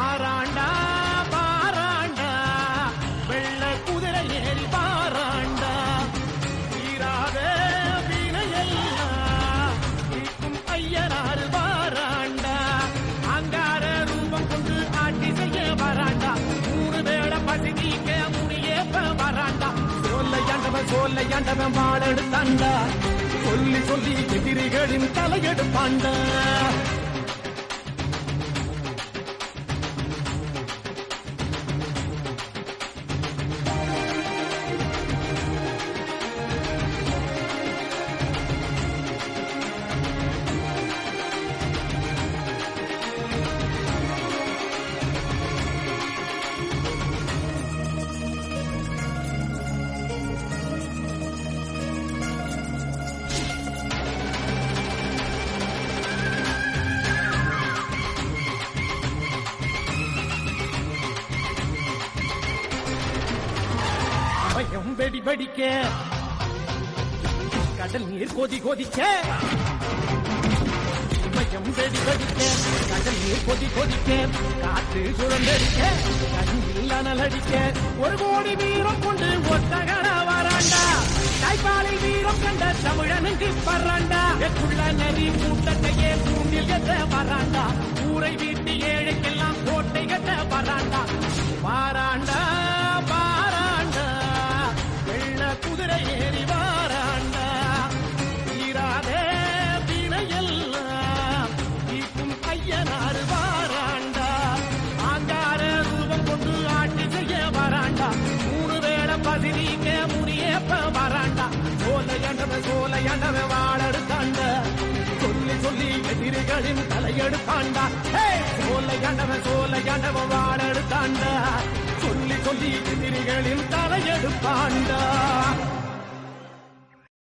பாராண்டா பாராண்டா வெள்ள குதிரை ஏறி பாராண்டா. தீராத வீணையெல்லாம் ஐயனாறு பாராண்டா. அங்கார ரூபம் கொண்டு ஆட்சி செய்ய பாராண்டா மூணு வேளை பசி நீக்க முடியேப்ப பாராண்டா சோல்லையாண்டவன் சோல்லையாண்டவன் பாடெடுத்தாண்டா சொல்லி சொல்லி எதிரிகளின் தலையெடுப்பாண்டா. பயம் வெடி வெடிக்க கடல் நீர் கொதி கொதிக்க. பயம் வெடி வெடிக்க கடல் நீர் கொதி கொதிக்க. காற்று சுழந்தடிக்க கண்ணில் அனல் அடிக்க. ஒரு கோடி வீரம் கொண்டு ஒத்தகர வராண்டா. தாய்ப்பாலை வீரம் கண்ட தமிழனுக்கு பர்றாண்டா. எக்குள்ள நரி கூட்டத்தையே தூண்டில் எத்த வராண்டா. ஊரை வீட்டு ஏழைக்கெல்லாம் வேளை முனியப்ப வராண்டா. சோலையாண்டவன் சோலையாண்டவன் வாழடுத்தாண்ட சொல்லி சொல்லி எதிரிகளின் தலையெடுத்தாண்டா. ஹே! சோலையாண்டவன் சோலையாண்டவன் சொல்லி சொல்லி எதிரிகளின் தலையெடுப்பாண்டா